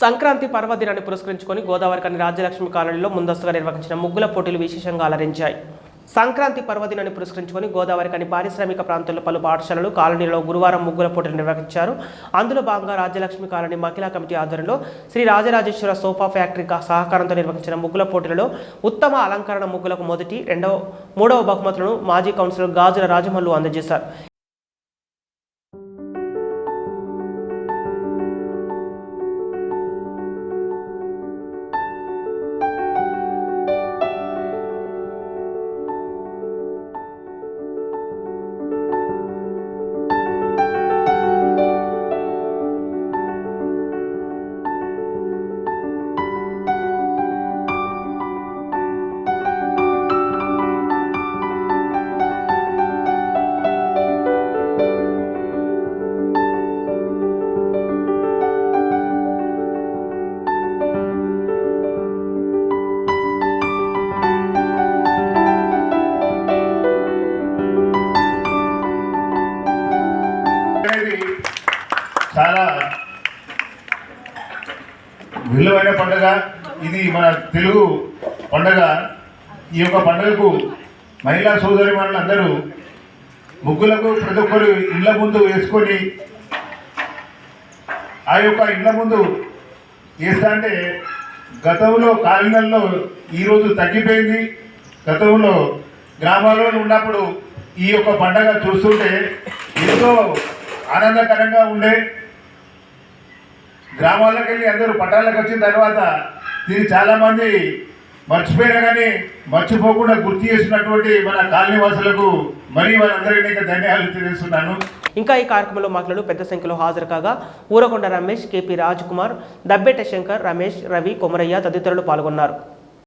సంక్రాంతి పర్వదినాన్ని పురస్కరించుకొని గోదావరి కని రాజ్యలక్ష్మి కాలనీలో ముందస్తుగా నిర్వహించిన ముగ్గుల పోటీలు విశేషంగా అలరించాయి. సంక్రాంతి పర్వదినాన్ని పురస్కరించుకొని గోదావరి కని పారిశ్రామిక ప్రాంతాల్లో పలు పాఠశాలలు కాలనీలో గురువారం ముగ్గుల పోటీలు నిర్వహించారు. అందులో భాగంగా రాజ్యలక్ష్మి కాలనీ మహిళా కమిటీ ఆధ్వర్యంలో శ్రీ రాజరాజేశ్వర సోఫా ఫ్యాక్టరీ సహకారంతో నిర్వహించిన ముగ్గుల పోటీలలో ఉత్తమ అలంకరణ ముగ్గులకు మొదటి రెండవ మూడవ బహుమతులను మాజీ కౌన్సిలర్ గాజుల రాజమల్లు అందజేశారు. చాలా విలువైన పండుగ. ఇది మన తెలుగు పండుగ. ఈ యొక్క పండుగకు మహిళా సోదరి అందరూ ముగ్గులకు ప్రతి ఒక్కరు ఇళ్ళ ముందు వేసుకొని ఆ యొక్క ఇళ్ళ ముందు వేస్తా అంటే గతంలో కాలనీలలో ఈరోజు తగ్గిపోయింది. గతంలో గ్రామాల్లో ఉన్నప్పుడు ఈ యొక్క పండగ చూస్తుంటే ఎంతో ఆనందకరంగా ఉండే. గ్రామాలకు వెళ్ళి అందరూ పట్టణాలకు వచ్చిన తర్వాత దీన్ని చాలామంది మర్చిపోయినా కానీ మర్చిపోకుండా గుర్తు చేసినటువంటి మన కాలనీవాసులకు మరీ వారందరికీ ధన్యవాదాలు తెలియజేస్తున్నాను. ఇంకా ఈ కార్యక్రమంలో మాట్లాడు పెద్ద సంఖ్యలో హాజరు కాగా ఊరకొండ రమేష్ కేపీ రాజ్ కుమార్ దబ్బెట శంకర్ రమేష్ రవి కొమరయ్య తదితరులు పాల్గొన్నారు.